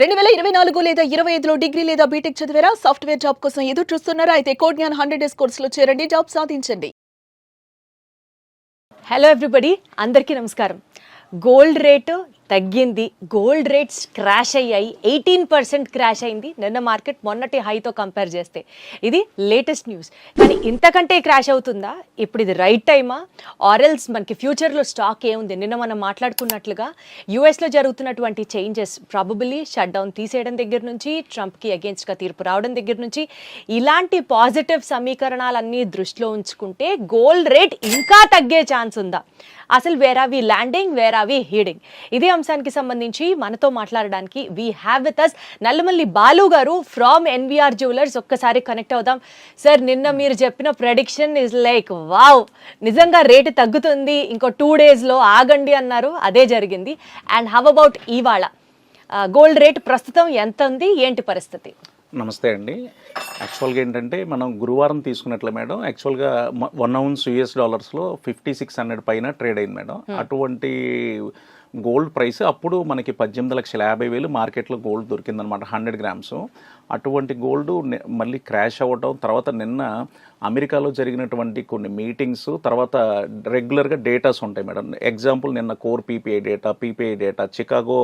రెండు వేల ఇరవై నాలుగు లేదా ఇరవై ఐదులో డిగ్రీ లేదా బీటెక్ చదివారా? సాఫ్ట్వేర్ జాబ్ కోసం ఎదురు చూస్తున్నారా? అయితే కోడ్ జ్ఞాన్ హండ్రెడ్ డేస్ కోర్సులో చేరండి జాబ్ సాధించండి. హలో ఎవ్రీబడి అందరికీ నమస్కారం. గోల్డ్ రేటు తగ్గింది. గోల్డ్ రేట్స్ క్రాష్ అయ్యాయి. ఎయిటీన్ పర్సెంట్ క్రాష్ అయింది. నిన్న మార్కెట్ మొన్నటి హైతో కంపేర్ చేస్తే. ఇది లేటెస్ట్ న్యూస్. కానీ ఇంతకంటే క్రాష్ అవుతుందా? ఇప్పుడు ఇది రైట్ టైమా? ఆరెల్స్ మనకి ఫ్యూచర్లో స్టాక్ ఏముంది? నిన్న మనం మాట్లాడుకున్నట్లుగా యూఎస్లో జరుగుతున్నటువంటి చేంజెస్ ప్రాబబిలీ షట్ డౌన్ తీసేయడం దగ్గర నుంచి ట్రంప్కి అగేన్స్ట్గా తీర్పు రావడం దగ్గర నుంచి ఇలాంటి పాజిటివ్ సమీకరణాలన్నీ దృష్టిలో ఉంచుకుంటే గోల్డ్ రేట్ ఇంకా తగ్గే ఛాన్స్ ఉందా? అసలు where are we landing where are we heading ఇదే అంశానికి సంబంధించి మనతో మాట్లాడడానికి we have with us Nallamalli Balu garu from NVR jewellers ఒక్కసారి కనెక్ట్ అవుదాం. సార్ నిన్న మీరు చెప్పిన ప్రెడిక్షన్ ఇస్ లైక్ వావ్ నిజంగా రేటు తగ్గుతుంది. ఇంకో టూ డేస్లో ఆగండి అన్నారు. అదే జరిగింది. అండ్ హవ్ అబౌట్ ఇవాళ? Uh, గోల్డ్ రేట్ ప్రస్తుతం ఎంత ఉంది? ఏంటి పరిస్థితి? నమస్తే అండి. యాక్చువల్గా ఏంటంటే మనం గురువారం తీసుకున్నట్లే మేడం. యాక్చువల్గా వన్ అవున్స్ యూఎస్ డాలర్స్లో ఫిఫ్టీ సిక్స్ హండ్రెడ్ పైన ట్రేడ్ అయింది మేడం. అటువంటి గోల్డ్ ప్రైస్ అప్పుడు మనకి పద్దెనిమిది లక్షల యాభై వేలు మార్కెట్లో గోల్డ్ దొరికిందనమాట హండ్రెడ్ గ్రామ్స్. అటువంటి గోల్డ్ మళ్ళీ క్రాష్ అవ్వటం తర్వాత నిన్న అమెరికాలో జరిగినటువంటి కొన్ని మీటింగ్స్ తర్వాత రెగ్యులర్గా డేటాస్ ఉంటాయి మేడం. ఎగ్జాంపుల్ నిన్న core PPI data PPI data Chicago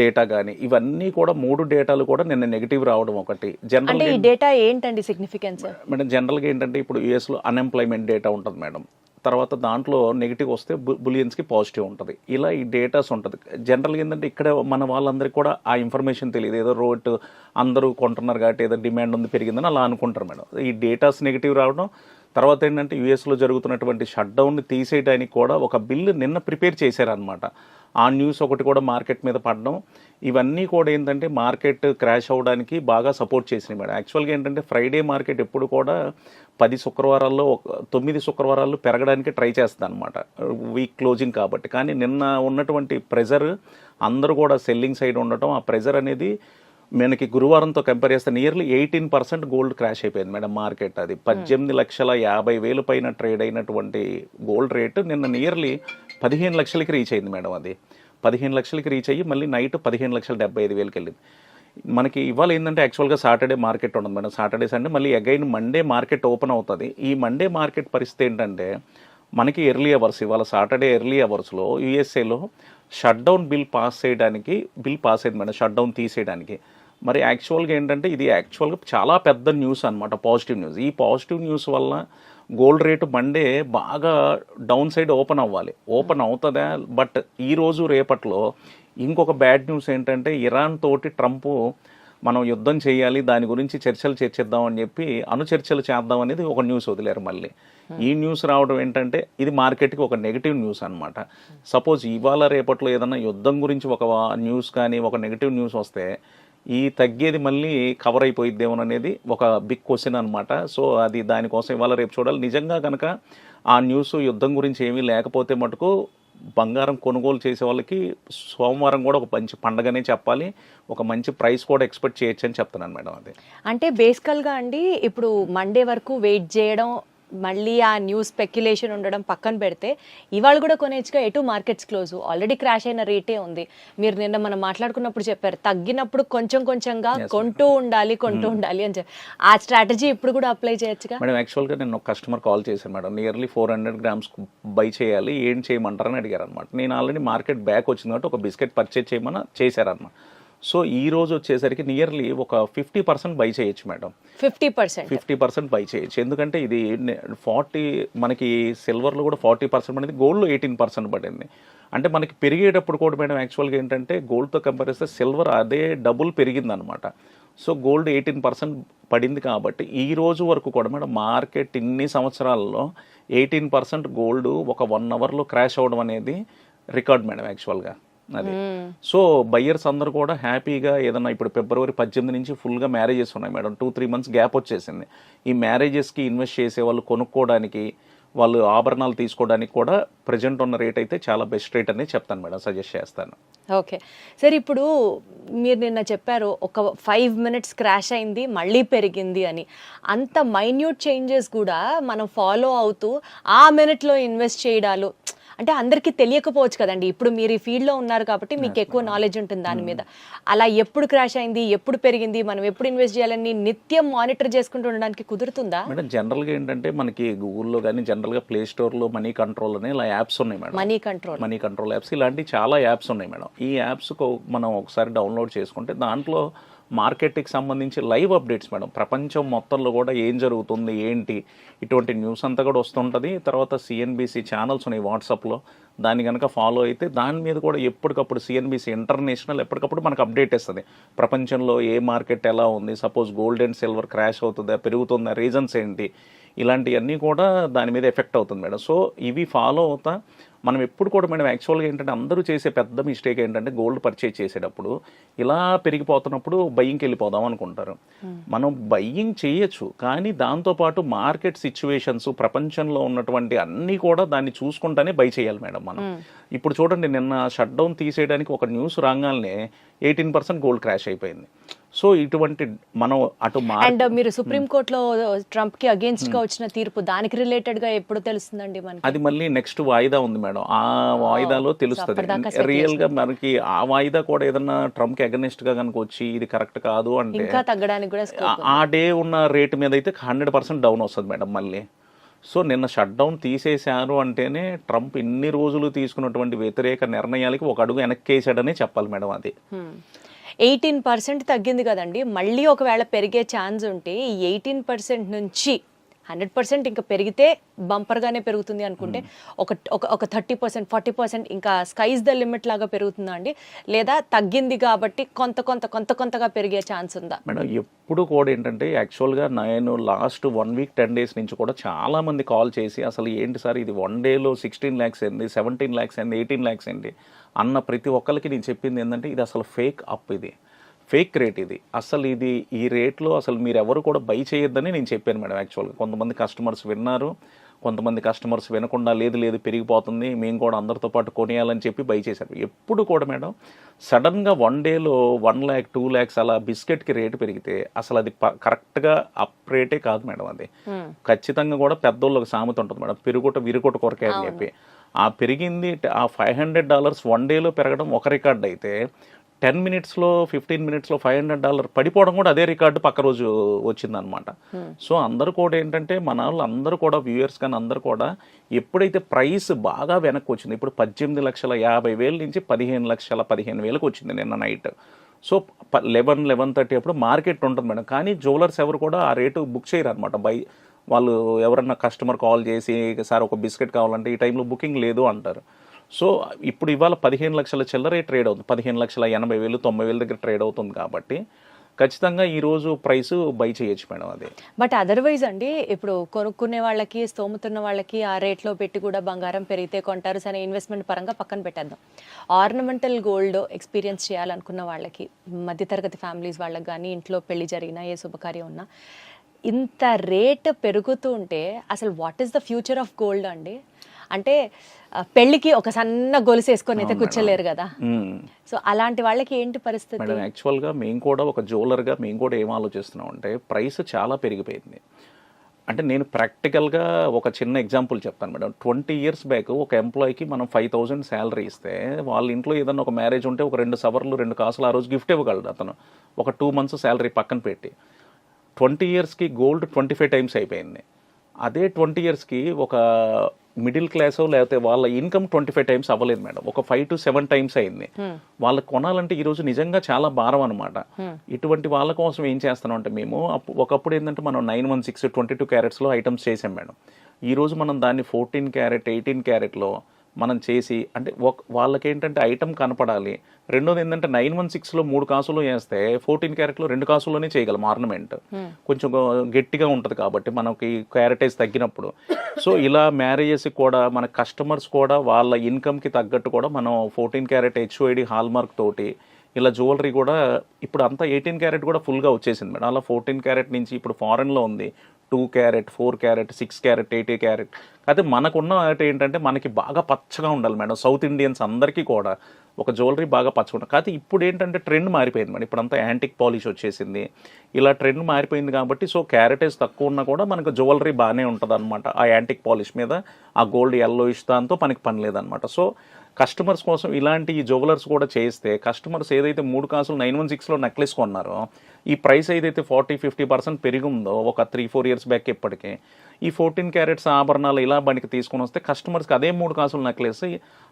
data కానీ ఇవన్నీ కూడా మూడు డేటాలు కూడా నిన్న నెగిటివ్ రావడం ఒకటి. జనరల్ ఈ డేటా ఏంటండి సిగ్నిఫికెన్స్ మేడం జనరల్గా ఏంటంటే ఇప్పుడు యూఎస్లో అన్ఎంప్లాయ్మెంట్ డేటా ఉంటుంది మేడం. తర్వాత దాంట్లో నెగిటివ్ వస్తే బులియన్స్కి పాజిటివ్ ఉంటుంది. ఇలా ఈ డేటాస్ ఉంటుంది. జనరల్గా ఏంటంటే ఇక్కడ మన వాళ్ళందరికీ కూడా ఆ ఇన్ఫర్మేషన్ తెలియదు. ఏదో రోడ్ అందరూ కొంటున్నారు కాబట్టి ఏదో డిమాండ్ ఉంది పెరిగిందని అలా అనుకుంటారు మేడం. ఈ డేటాస్ నెగిటివ్ రావడం తర్వాత ఏంటంటే యూఎస్లో జరుగుతున్నటువంటి షట్డౌన్ని తీసేయడానికి కూడా ఒక బిల్లు నిన్న ప్రిపేర్ చేశారనమాట ఆ న్యూస్ ఒకటి కూడా మార్కెట్ మీద పడడం. ఇవన్నీ కూడా ఏంటంటే మార్కెట్ క్రాష్ అవ్వడానికి బాగా సపోర్ట్ చేసినాయి మేడం. యాక్చువల్గా ఏంటంటే ఫ్రైడే మార్కెట్ ఎప్పుడు కూడా పది శుక్రవారాల్లో ఒక తొమ్మిది శుక్రవారాలు పెరగడానికి ట్రై చేస్తుంది అనమాట వీక్ క్లోజింగ్ కాబట్టి. కానీ నిన్న ఉన్నటువంటి ప్రెజర్ అందరూ కూడా సెల్లింగ్ సైడ్ ఉండటం ఆ ప్రెజర్ అనేది మనకి గురువారంతో కంపేర్ చేస్తే nearly eighteen percent gold crash అయిపోయింది మేడం మార్కెట్ అది. పద్దెనిమిది లక్షల యాభై వేలు పైన ట్రేడ్ అయినటువంటి గోల్డ్ రేటు నిన్న నియర్లీ పదిహేను లక్షలకి రీచ్ అయింది మేడం అది. పదిహేను లక్షలకి రీచ్ అయ్యి మళ్ళీ నైట్ పదిహేను లక్షల డెబ్బై ఐదు వేలకి వెళ్ళింది. మనకి ఇవాళ ఏంటంటే యాక్చువల్గా సాటర్డే మార్కెట్ ఉండదు మేడం. సాటర్డే సండే మళ్ళీ అగైన్ మండే మార్కెట్ ఓపెన్ అవుతుంది. ఈ మండే మార్కెట్ పరిస్థితి ఏంటంటే మనకి ఎర్లీ అవర్స్ ఇవాళ సాటర్డే ఎర్లీ అవర్స్లో యూఎస్ఏలో షట్ డౌన్ బిల్ పాస్ చేయడానికి బిల్ పాస్ అయింది మేడం షట్ డౌన్ తీసేయడానికి. మరి యాక్చువల్గా ఏంటంటే ఇది యాక్చువల్గా చాలా పెద్ద న్యూస్ అనమాట పాజిటివ్ న్యూస్ ఈ పాజిటివ్ న్యూస్ వల్ల గోల్డ్ రేటు మండే బాగా డౌన్ సైడ్ ఓపెన్ అవ్వాలి. ఓపెన్ అవుతుందా? బట్ ఈరోజు రేపట్లో ఇంకొక బ్యాడ్ న్యూస్ ఏంటంటే ఇరాన్ తోటి ట్రంప్ మనం యుద్ధం చేయాలి దాని గురించి చర్చలు చర్చిద్దాం అని చెప్పి అనుచర్చలు చేద్దాం అనేది ఒక న్యూస్ వదిలేరు మళ్ళీ. ఈ న్యూస్ రావడం ఏంటంటే ఇది మార్కెట్కి ఒక నెగిటివ్ న్యూస్ అనమాట సపోజ్ ఇవాళ రేపట్లో ఏదైనా యుద్ధం గురించి ఒక న్యూస్ కానీ ఒక నెగిటివ్ న్యూస్ వస్తే ఈ తగ్గేది మళ్ళీ కవర్ అయిపోయిద్దేమో అనేది ఒక బిగ్ క్వశ్చన్ అనమాట సో అది దానికోసం ఇవాళ రేపు చూడాలి. నిజంగా కనుక ఆ న్యూస్ యుద్ధం గురించి ఏమీ లేకపోతే మటుకు బంగారం కొనుగోలు చేసే వాళ్ళకి సోమవారం కూడా ఒక మంచి పండగనే చెప్పాలి. ఒక మంచి ప్రైస్ కూడా ఎక్స్పెక్ట్ చేయొచ్చు అని చెప్తున్నాను మేడం అది. అంటే బేసికల్గా అండి ఇప్పుడు మండే వరకు వెయిట్ చేయడం మళ్ళీ ఆ న్యూస్ స్పెక్యులేషన్ ఉండడం పక్కన పెడితే ఇవాళ కూడా కొనేచ్చుగా ఎటు మార్కెట్స్ క్లోజ్. ఆల్రెడీ క్రాష్ అయిన రేటే ఉంది. మీరు నిన్న మనం మాట్లాడుకున్నప్పుడు చెప్పారు. తగ్గినప్పుడు కొంచెం కొంచెంగా కొంటూ ఉండాలి కొంటూ ఉండాలి అని చెప్పి. ఆ స్ట్రాటజీ ఇప్పుడు కూడా అప్లై చేయొచ్చుగా? మేడం యాక్చువల్గా నేను ఒక కస్టమర్ కాల్ చేశాను madam nearly four hundred grams buy చేయాలి ఏం చేయమంటారని అడిగారు అనమాట నేను ఆల్రెడీ మార్కెట్ బ్యాక్ వచ్చింది కాబట్టి ఒక బిస్కెట్ పర్చేజ్ చేయమని చేశారన్నమాట. సో ఈ రోజు వచ్చేసరికి నియర్లీ ఒక ఫిఫ్టీ పర్సెంట్ బై చేయొచ్చు madam. Fifty percent. Fifty percent buy చేయొచ్చు. ఎందుకంటే ఇది ఫార్టీ మనకి సిల్వర్లో కూడా ఫార్టీ పర్సెంట్ పడింది గోల్డ్లో ఎయిటీన్ పర్సెంట్ పడింది. అంటే మనకి పెరిగేటప్పుడు కూడా మేడం యాక్చువల్గా ఏంటంటే గోల్డ్తో కంపేర్ చేస్తే సిల్వర్ అదే డబుల్ పెరిగిందనమాట. సో గోల్డ్ ఎయిటీన్ పర్సెంట్ పడింది కాబట్టి ఈ రోజు వరకు కూడా మేడం మార్కెట్ ఇన్ని సంవత్సరాల్లో ఎయిటీన్ పర్సెంట్ గోల్డ్ ఒక వన్ అవర్లో క్రాష్ అవ్వడం అనేది రికార్డ్ మేడం యాక్చువల్గా. అది. సో బయ్యర్స్ అందరూ కూడా హ్యాపీగా ఏదన్నా ఇప్పుడు ఫిబ్రవరి పద్దెనిమిది నుంచి ఫుల్గా మ్యారేజెస్ ఉన్నాయి madam. Two three months gap వచ్చేసింది. ఈ మ్యారేజెస్కి ఇన్వెస్ట్ చేసే వాళ్ళు కొనుక్కోవడానికి వాళ్ళు ఆభరణాలు తీసుకోవడానికి కూడా ప్రజెంట్ ఉన్న రేట్ అయితే చాలా బెస్ట్ రేట్ అనేది చెప్తాను మేడం సజెస్ట్ చేస్తాను. ఓకే. సరే ఇప్పుడు మీరు నిన్న చెప్పారు ఒక ఫైవ్ మినిట్స్ క్రాష్ అయింది మళ్ళీ పెరిగింది అని. అంత మైన్యూట్ చేంజెస్ కూడా మనం ఫాలో అవుతూ ఆ మినిట్లో ఇన్వెస్ట్ చేయడాలు అంటే అందరికీ తెలియకపోవచ్చు కదండి. ఇప్పుడు మీరు ఈ ఫీల్డ్లో ఉన్నారు కాబట్టి మీకు ఎక్కువ నాలెడ్జ్ ఉంటుంది దాని మీద. అలా ఎప్పుడు క్రాష్ అయింది ఎప్పుడు పెరిగింది మనం ఎప్పుడు ఇన్వెస్ట్ చేయాలని నిత్యం మానిటర్ చేసుకుంటూ ఉండడానికి కుదురుతుందా? మేడం జనరల్గా ఏంటంటే మనకి గూగుల్లో కానీ జనరల్గా ప్లే స్టోర్లో మనీ కంట్రోల్ అనే ఇలా యాప్స్ ఉన్నాయి madam money control money control apps ఇలాంటి చాలా యాప్స్ ఉన్నాయి మేడం ఈ యాప్స్ మనం ఒకసారి డౌన్లోడ్ చేసుకుంటే దాంట్లో మార్కెట్కి సంబంధించి లైవ్ అప్డేట్స్ మేడం. ప్రపంచం మొత్తంలో కూడా ఏం జరుగుతుంది ఏంటి ఇటువంటి న్యూస్ అంతా కూడా వస్తుంటుంది. తర్వాత సిఎన్బిసి ఛానల్స్ ఉన్నాయి వాట్సాప్లో. దాన్ని కనుక ఫాలో అయితే దాని మీద కూడా ఎప్పటికప్పుడు సిఎన్బిసి ఇంటర్నేషనల్ ఎప్పటికప్పుడు మనకు అప్డేట్ ఇస్తుంది. ప్రపంచంలో ఏ మార్కెట్ ఎలా ఉంది suppose gold and silver crash అవుతుందా పెరుగుతుందా రీజన్స్ ఏంటి ఇలాంటివన్నీ కూడా దాని మీద ఎఫెక్ట్ అవుతుంది మేడం. సో ఇవి ఫాలో అవుతా మనం ఎప్పుడు కూడా మేడం యాక్చువల్గా ఏంటంటే అందరూ చేసే పెద్ద మిస్టేక్ ఏంటంటే గోల్డ్ పర్చేజ్ చేసేటప్పుడు ఇలా పెరిగిపోతున్నప్పుడు బయ్యింగ్కి వెళ్ళిపోదాం అనుకుంటారు. మనం బయ్యింగ్ చేయొచ్చు కానీ దాంతోపాటు మార్కెట్ సిచ్యువేషన్స్ ప్రపంచంలో ఉన్నటువంటి అన్నీ కూడా దాన్ని చూసుకుంటానే బై చేయాలి మేడం మనం. ఇప్పుడు చూడండి నిన్న షట్ డౌన్ తీసేయడానికి ఒక న్యూస్ రాగానే ఎయిటీన్ పర్సెంట్ గోల్డ్ క్రాష్ అయిపోయింది. సో ఇటువంటి మనం అటు అండ్ మీరు సుప్రీం కోర్టులో ట్రంప్కి అగేన్స్ట్గా వచ్చిన తీర్పు దానికి రిలేటెడ్గా ఎప్పుడు తెలుస్తుందండి మనకి? అది మళ్ళీ నెక్స్ట్ వాయిదా ఉంది మేడం. ఆ వాయిదాలో తెలుస్తుంది. రియల్గా మనకి ఆ వాయిదా కూడా ఏదన్నా ట్రంప్కి అగనిస్ట్గా కనుక వచ్చి ఇది కరెక్ట్ కాదు అంటే ఇంకా తగ్గడానికి కూడా ఆ- ఆ డే ఉన్న రేట్ మీద అయితే హండ్రెడ్ పర్సెంట్ డౌన్ వస్తుంది మేడం మళ్ళీ. సో నిన్న షట్ డౌన్ తీసేశారు అంటేనే ట్రంప్ ఇన్ని రోజులు తీసుకున్నటువంటి వ్యతిరేక నిర్ణయాలకి ఒక అడుగు వెనక్కేసాడనే చెప్పాలి మేడం అది. ఎయిటీన్ పర్సెంట్ తగ్గింది కదండి. మళ్ళీ ఒకవేళ పెరిగే ఛాన్స్ ఉంటే ఈ ఎయిటీన్ పర్సెంట్ నుంచి హండ్రెడ్ పర్సెంట్ ఇంకా పెరిగితే బంపర్గానే పెరుగుతుంది అనుకుంటే ఒక ఒక ఒక థర్టీ పర్సెంట్ ఫార్టీ పర్సెంట్ ఇంకా స్కైజ్ ద లిమిట్ లాగా పెరుగుతుందా అండి? లేదా తగ్గింది కాబట్టి కొంత కొంత కొంత కొంతగా పెరిగే ఛాన్స్ ఉందా? మేడం ఎప్పుడు కూడా ఏంటంటే యాక్చువల్గా నేను last one week ten days నుంచి కూడా చాలా మంది కాల్ చేసి అసలు ఏంటి సార్ ఇది వన్ డేలో సిక్స్టీన్ ల్యాక్స్ ఏంది సెవెంటీన్ ల్యాక్స్ ఏంది ఎయిటీన్ ల్యాక్స్ ఏంటి అన్న ప్రతి ఒక్కరికి నేను చెప్పింది ఏంటంటే ఇది అసలు ఫేక్ అప్ ఇది. ఫేక్ రేట్ ఇది. అసలు ఇది ఈ రేట్లో అసలు మీరు ఎవరు కూడా బై చేయొద్దని నేను చెప్పాను మేడం యాక్చువల్గా. కొంతమంది కస్టమర్స్ విన్నారు కొంతమంది కస్టమర్స్ వినకుండా లేదు లేదు పెరిగిపోతుంది మేము కూడా అందరితో పాటు కొనియాలని చెప్పి బై చేశారు. ఎప్పుడు కూడా మేడం సడన్గా వన్ డేలో వన్ ల్యాక్ టూ ల్యాక్స్ అలా బిస్కెట్కి రేటు పెరిగితే అసలు అది కరెక్ట్గా అప్ రేటే కాదు మేడం అది. ఖచ్చితంగా కూడా పెద్దోళ్ళకి సామెత ఉంటుంది మేడం. పెరుగుట విరుగుట కొరకే అని చెప్పి. ఆ పెరిగింది ఆ ఫైవ్ హండ్రెడ్ డాలర్స్ వన్ డేలో పెరగడం ఒక రికార్డ్ అయితే టెన్ మినిట్స్లో ఫిఫ్టీన్ మినిట్స్లో ఫైవ్ హండ్రెడ్ డాలర్ పడిపోవడం కూడా అదే రికార్డు పక్క రోజు వచ్చిందనమాట సో అందరూ కూడా ఏంటంటే మన వాళ్ళు అందరూ కూడా వ్యూయర్స్ కానీ అందరూ కూడా ఎప్పుడైతే ప్రైస్ బాగా వెనక్కి వచ్చింది ఇప్పుడు పద్దెనిమిది లక్షల యాభై వేల నుంచి పదిహేను లక్షల పదిహేను వేలకు వచ్చింది నిన్న night so eleven eleven thirty అప్పుడు మార్కెట్ ఉంటుంది మేడం. కానీ జ్యువెలర్స్ ఎవరు కూడా ఆ రేటు బుక్ చేయరు అనమాట బై వాళ్ళు ఎవరన్నా కస్టమర్ కాల్ చేసి సార్ ఒక బిస్కెట్ కావాలంటే ఈ టైంలో బుకింగ్ లేదు అంటారు. సో ఇప్పుడు ఇవాళ పదిహేను లక్షల చిల్లరే ట్రేడ్ అవుతుంది. పదిహేను లక్షల ఎనభై వేలు తొంభై వేల దగ్గర ట్రేడ్ అవుతుంది కాబట్టి ఖచ్చితంగా ఈరోజు ప్రైస్ బై చేయొచ్చు మేడం అది. బట్ అదర్వైజ్ అండి ఇప్పుడు కొనుక్కునే వాళ్ళకి స్తోముతున్న వాళ్ళకి ఆ రేట్లో పెట్టి కూడా బంగారం పెరిగితే కొంటారు. సరే ఇన్వెస్ట్మెంట్ పరంగా పక్కన పెట్టేద్దాం. ఆర్నమెంటల్ గోల్డ్ ఎక్స్పీరియన్స్ చేయాలనుకున్న వాళ్ళకి మధ్యతరగతి ఫ్యామిలీస్ వాళ్ళకి కానీ ఇంట్లో పెళ్ళి జరిగినా ఏ శుభకార్యం ఉన్నా ఇంత రేట్ పెరుగుతూ ఉంటే అసలు what is the future of gold అండి? అంటే పెళ్ళికి ఒక సన్న గొలుసు వేసుకొని అయితే కూర్చోలేరు కదా. సో అలాంటి వాళ్ళకి ఏంటి పరిస్థితి? మేడం యాక్చువల్గా మేము కూడా ఒక జ్యువెలర్గా మేము కూడా ఏం ఆలోచిస్తున్నాం అంటే ప్రైస్ చాలా పెరిగిపోయింది. అంటే నేను ప్రాక్టికల్గా ఒక చిన్న ఎగ్జాంపుల్ చెప్తాను మేడం. ట్వంటీ ఇయర్స్ బ్యాక్ ఒక ఎంప్లాయీకి మనం ఫైవ్ థౌజండ్ శాలరీ ఇస్తే వాళ్ళ ఇంట్లో ఏదైనా ఒక మ్యారేజ్ ఉంటే ఒక రెండు సవర్లు రెండు కాసులు ఆ రోజు గిఫ్ట్ ఇవ్వగలడు అతను. ఒక టూ మంత్స్ శాలరీ పక్కన పెట్టి. ట్వంటీ ఇయర్స్కి గోల్డ్ ట్వంటీ ఫైవ్ టైమ్స్ అయిపోయింది. అదే ట్వంటీ ఇయర్స్కి ఒక మిడిల్ క్లాస్ లేకపోతే వాళ్ళ ఇన్కమ్ ట్వంటీ ఫైవ్ టైమ్స్ అవ్వలేదు మేడం. ఒక ఫైవ్ టు సెవెన్ టైమ్స్ అయింది. వాళ్ళకి కొనాలంటే ఈ రోజు నిజంగా చాలా భారం అనమాట ఇటువంటి వాళ్ళ కోసం ఏం చేస్తున్నాం అంటే మేము అప్పు- ఒకప్పుడు ఏంటంటే మనం nine one six twenty two క్యారెట్స్లో items చేసాం మేడం. ఈ రోజు మనం దాన్ని ఫోర్టీన్ క్యారెట్ ఎయిటీన్ క్యారెట్లో మనం చేసి అంటే ఒక వాళ్ళకి ఏంటంటే ఐటమ్ కనపడాలి. రెండోది ఏంటంటే నైన్ వన్ సిక్స్లో మూడు కాసులు వేస్తే ఫోర్టీన్ క్యారెట్లో రెండు కాసుల్లోనే చేయగలం ఆర్నమెంట్. కొంచెం గ- గట్టిగా ఉంటుంది కాబట్టి మనకి క్యారెటేజ్ తగ్గినప్పుడు. సో ఇలా మ్యారేజెస్ కూడా మన కస్టమర్స్ కూడా వాళ్ళ ఇన్కమ్కి తగ్గట్టు కూడా మనం fourteen carat HUID hallmark తోటి ఇలా జ్యువెలరీ కూడా ఇప్పుడు అంతా ఎయిటీన్ క్యారెట్ కూడా ఫుల్గా వచ్చేసింది మేడం. అలా ఫోర్టీన్ క్యారెట్ నుంచి ఇప్పుడు ఫారెన్లో ఉంది. Two carat four carat six carat eight carat. అయితే మనకున్న అంటే ఏంటంటే మనకి బాగా పచ్చగా ఉండాలి మేడం. సౌత్ ఇండియన్స్ అందరికీ కూడా ఒక జ్యువెలరీ బాగా పచ్చగా ఉండాలి. కాకపోతే ఇప్పుడు ఏంటంటే ట్రెండ్ మారిపోయింది మేడం. ఇప్పుడంతా యాంటిక్ పాలిష్ వచ్చేసింది. ఇలా ట్రెండ్ మారిపోయింది కాబట్టి సో క్యారెటేజ్ తక్కువ ఉన్నా కూడా మనకు జ్యువెలరీ బాగానే ఉంటుంది అనమాట ఆ యాంటిక్ పాలిష్ మీద ఆ గోల్డ్ ఎల్లో దాంతో మనకి పని లేదనమాట సో కస్టమర్స్ కోసం ఇలాంటి జ్యువెలర్స్ కూడా చేస్తే కస్టమర్స్ ఏదైతే మూడు కాసులు నైన్ వన్ సిక్స్లో నెక్లెస్ కొన్నారో ఈ ప్రైస్ ఏదైతే ఫార్టీ ఫిఫ్టీ పర్సెంట్ పెరిగిందో ఒక త్రీ ఫోర్ ఇయర్స్ బ్యాక్ ఇప్పటికే ఈ ఫోర్టీన్ క్యారెట్స్ ఆభరణాలు ఇలా మనకి తీసుకొని వస్తే కస్టమర్స్కి అదే మూడు కాసులు నెక్లెస్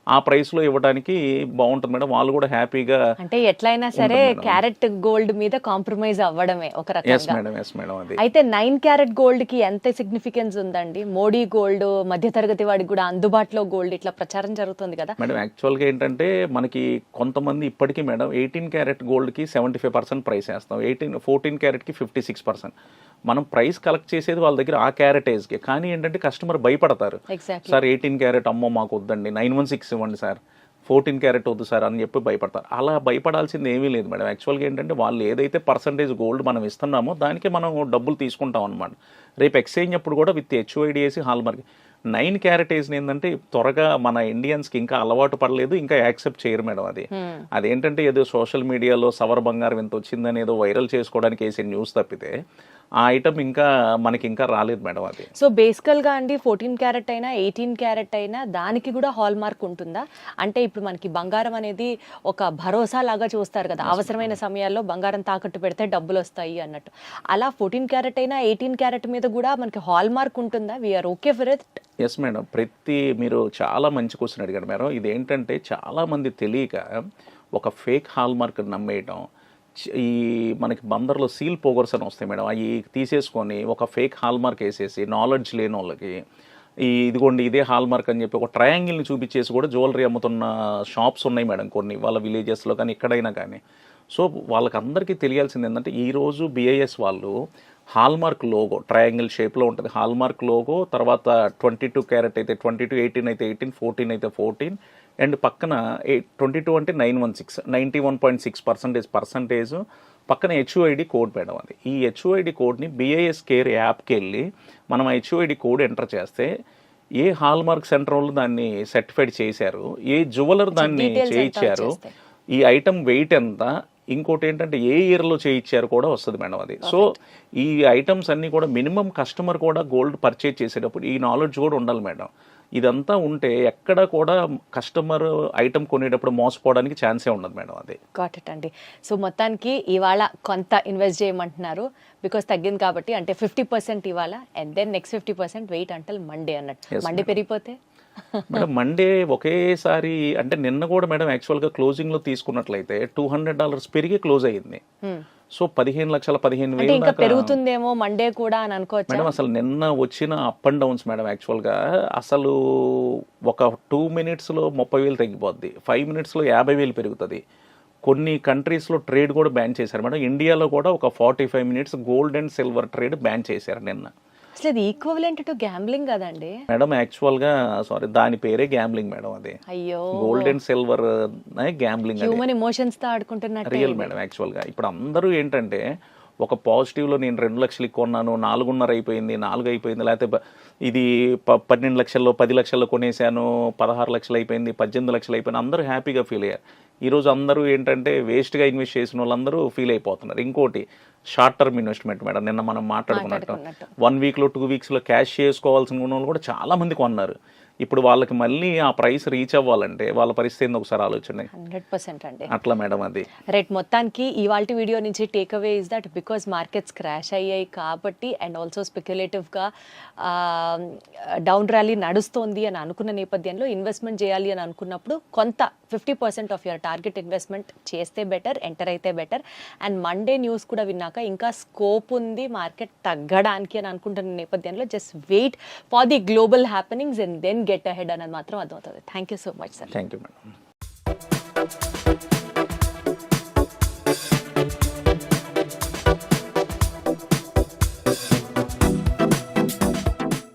ఆ ప్రైస్లో ఇవ్వడానికి బాగుంటుంది మేడం. వాళ్ళు కూడా హ్యాపీగా అంటే ఎట్లయినా సరే. క్యారెట్ గోల్డ్ మీద కాంప్రమైజ్ అవ్వడమే ఒక రకంగా. మేడం ఎస్ మేడం అది. అయితే నైన్ క్యారెట్ గోల్డ్కి ఎంత సిగ్నిఫికెన్స్ ఉందండి? మోడీ గోల్డ్ మధ్యతరగతి వాడికి కూడా అందుబాటులో గోల్డ్ ఇట్లా ప్రచారం జరుగుతుంది కదా. మేడం యాక్చువల్గా ఏంటంటే మనకి కొంతమంది ఇప్పటికీ మేడం ఎయిటీన్ క్యారెట్ గోల్డ్కి సెవెంటీ ఫైవ్ పర్సెంట్ ప్రైస్ వేస్తాం. ఎయిటీన్ ఫోర్టీన్ క్యారెట్కి ఫిఫ్టీ సిక్స్ పర్సెంట్ మనం ప్రైస్ కలెక్ట్ చేసేది వాళ్ళ దగ్గర ఆ క్యారెటేజ్కి కానీ ఏంటంటే కస్టమర్ భయపడతారు. సార్ ఎయిటీన్ క్యారెట్ అమ్మో మాకు వద్దండి. నైన్ వన్ సిక్స్ ఇవ్వండి సార్. ఫోర్టీన్ క్యారెట్ వద్దు సార్ అని చెప్పి భయపడతారు. అలా భయపడాల్సింది ఏమీ లేదు మేడం. యాక్చువల్గా ఏంటంటే వాళ్ళు ఏదైతే పర్సంటేజ్ గోల్డ్ మనం ఇస్తున్నామో దానికి మనం డబ్బులు తీసుకుంటాం అనమాట రేపు ఎక్స్చేంజ్ అప్పుడు కూడా విత్ హెచ్ఓఐడి వేసి హాల్ మార్క్ నైన్ క్యారెటేజ్ ఏంటంటే త్వరగా మన ఇండియన్స్కి ఇంకా అలవాటు పడలేదు ఇంకా యాక్సెప్ట్ చేయరు మేడం అది. అదేంటంటే ఏదో సోషల్ మీడియాలో సవర్ బంగారం ఎంత వచ్చిందని ఏదో వైరల్ చేసుకోవడానికి వేసే న్యూస్ తప్పితే ఆ ఐటమ్ ఇంకా మనకి ఇంకా రాలేదు మేడం అది. సో బేసికల్గా అండి ఫోర్టీన్ క్యారెట్ అయినా ఎయిటీన్ క్యారెట్ అయినా దానికి కూడా హాల్ మార్క్ ఉంటుందా? అంటే ఇప్పుడు మనకి బంగారం అనేది ఒక భరోసా లాగా చూస్తారు కదా. అవసరమైన సమయాల్లో బంగారం తాకట్టు పెడితే డబ్బులు వస్తాయి అన్నట్టు. అలా ఫోర్టీన్ క్యారెట్ అయినా ఎయిటీన్ క్యారెట్ మీద కూడా మనకి హాల్ మార్క్ ఉంటుందా we are okay for it yes madam. ప్రతి మీరు చాలా మంచి క్వశ్చన్ అడిగారు మేడం. ఇదేంటంటే చాలా మంది తెలియక ఒక ఫేక్ హాల్ మార్క్ నమ్మేయటం ఈ మనకి బందర్లో సీల్ పోగర్స్ అని వస్తాయి మేడం. అవి తీసేసుకొని ఒక ఫేక్ హాల్ మార్క్ వేసేసి నాలెడ్జ్ లేని వాళ్ళకి ఈ ఇదిగోండి ఇదే హాల్ మార్క్ అని చెప్పి ఒక ట్రయాంగిల్ని చూపించేసి కూడా జ్యువెలరీ అమ్ముతున్న షాప్స్ ఉన్నాయి మేడం కొన్ని వాళ్ళ విలేజెస్లో కానీ ఎక్కడైనా కానీ. సో వాళ్ళకందరికీ తెలియాల్సింది ఏంటంటే ఈరోజు బిఐఎస్ వాళ్ళు హాల్మార్క్ లోగో ట్రయాంగిల్ షేప్లో ఉంటుంది. హాల్మార్క్ లోగో తర్వాత ట్వంటీ టూ క్యారెట్ అయితే ట్వంటీ టూ ఎయిటీన్ అయితే ఎయిటీన్ ఫోర్టీన్ అయితే ఫోర్టీన్ అండ్ పక్కన ట్వంటీ టూ అంటే nine one six ninety one point six percentage percentage. పక్కన హెచ్ఓఐడి కోడ్ మేడం అది. ఈ హెచ్ఓఐడి కోడ్ని బిఐఎస్ కేర్ యాప్కి వెళ్ళి మనం హెచ్ఓఐడి కోడ్ ఎంటర్ చేస్తే ఏ హాల్మార్క్ సెంటర్ వాళ్ళు దాన్ని సర్టిఫైడ్ చేశారు ఏ జ్యువెలర్ దాన్ని చేయించారు. ఈ ఐటమ్ వెయిట్ ఎంత ఇంకోటి ఏంటంటే ఏ ఇయర్లో చేయించారు కూడా వస్తుంది మేడం అది. సో ఈ ఐటమ్స్ అన్నీ కూడా మినిమం కస్టమర్ కూడా గోల్డ్ పర్చేజ్ చేసేటప్పుడు ఈ నాలెడ్జ్ కూడా ఉండాలి మేడం. ఇదంతా ఉంటే ఎక్కడ కూడా కస్టమర్ ఐటమ్ కొనేటప్పుడు మోసపోవడానికి ఛాన్సే ఉండదు మేడం అది. గాట్ ఇట్ అండి. సో మొత్తానికి ఇవాళ కొంత ఇన్వెస్ట్ చేయమంటున్నారు. బికాస్ తగ్గింది కాబట్టి అంటే ఫిఫ్టీ పర్సెంట్ ఇవాళ and then next fifty percent wait until Monday అన్నట్టు. మండే. పెరిగిపోతే? మేడం మండే ఒకేసారి అంటే నిన్న కూడా మేడం యాక్చువల్గా క్లోజింగ్లో తీసుకున్నట్లయితే టూ హండ్రెడ్ డాలర్స్ పెరిగి క్లోజ్ అయ్యింది. Hmm. సో పదిహేను లక్షల పదిహేను వేలు ఇంకా పెరుగుతుందేమో మండే కూడా అని అనుకోవచ్చా? మేడం అసలు నిన్న వచ్చిన అప్ అండ్ డౌన్స్ మేడం యాక్చువల్గా అసలు ఒక టూ మినిట్స్లో ముప్పై వేలు తగ్గిపోద్ది. ఫైవ్ మినిట్స్లో యాభై వేలు పెరుగుతుంది. కొన్ని కంట్రీస్లో ట్రేడ్ కూడా బ్యాన్ చేశారు మేడం. ఇండియాలో కూడా ఒక forty five minutes gold and silver trade ban చేశారు నిన్న. అసలు ఇది ఈక్వలెంట్ టు గ్యాంబ్లింగ్ కదండి. మేడం యాక్చువల్గా సారీ దాని పేరే గ్యాంబ్లింగ్ మేడం అది. అయ్యో. Gold and silver gambling human ఎమోషన్స్తో ఆడుకుంటున్నట్టు రియల్ మేడం యాక్చువల్గా ఇప్పుడు అందరూ ఏంటంటే ఒక పాజిటివ్లో నేను రెండు లక్షలకి కొన్నాను నాలుగున్నర అయిపోయింది నాలుగు అయిపోయింది లేకపోతే ఇది ప పన్నెండు లక్షల్లో పది లక్షల్లో కొనేసాను పదహారు లక్షలు అయిపోయింది పద్దెనిమిది లక్షలు అయిపోయింది అందరూ హ్యాపీగా ఫీల్ అయ్యారు. ఈరోజు అందరూ ఏంటంటే వేస్ట్గా ఇన్వెస్ట్ చేసిన వాళ్ళందరూ ఫీల్ అయిపోతున్నారు. ఇంకోటి షార్ట్ టర్మ్ ఇన్వెస్ట్మెంట్ మేడం నిన్న మనం మాట్లాడుకున్నట్టు. వన్ వీక్లో టూ వీక్స్లో క్యాష్ చేసుకోవాల్సిన ఉన్న వాళ్ళు కూడా చాలా మంది కొన్నారు. ఇప్పుడు వాళ్ళకి మళ్ళీ ఆ ప్రైస్ రీచ్ అవ్వాలంటే వాళ్ళ పరిస్థితి ఒకసారి ఆలోచన హండ్రెడ్ పర్సెంట్ అండి. అట్లా మేడం అది. రైట్ మొత్తానికి ఇవాళ వీడియో నుంచి take away is that because markets crash అయ్యాయి కాబట్టి అండ్ ఆల్సో స్పెక్యులేటివ్గా డౌన్ ర్యాలీ నడుస్తోంది అని అనుకున్న నేపథ్యంలో ఇన్వెస్ట్మెంట్ చేయాలి అని అనుకున్నప్పుడు కొంత fifty percent of your target investment చేస్తే బెటర్ ఎంటర్ అయితే బెటర్. అండ్ మండే న్యూస్ కూడా విన్నాక ఇంకా స్కోప్ ఉంది మార్కెట్ తగ్గడానికి అని అనుకుంటున్న నేపథ్యంలో just wait for the global happenings and then get ahead అనేది మాత్రం అర్థమవుతుంది. Thank you so much sir thank you madam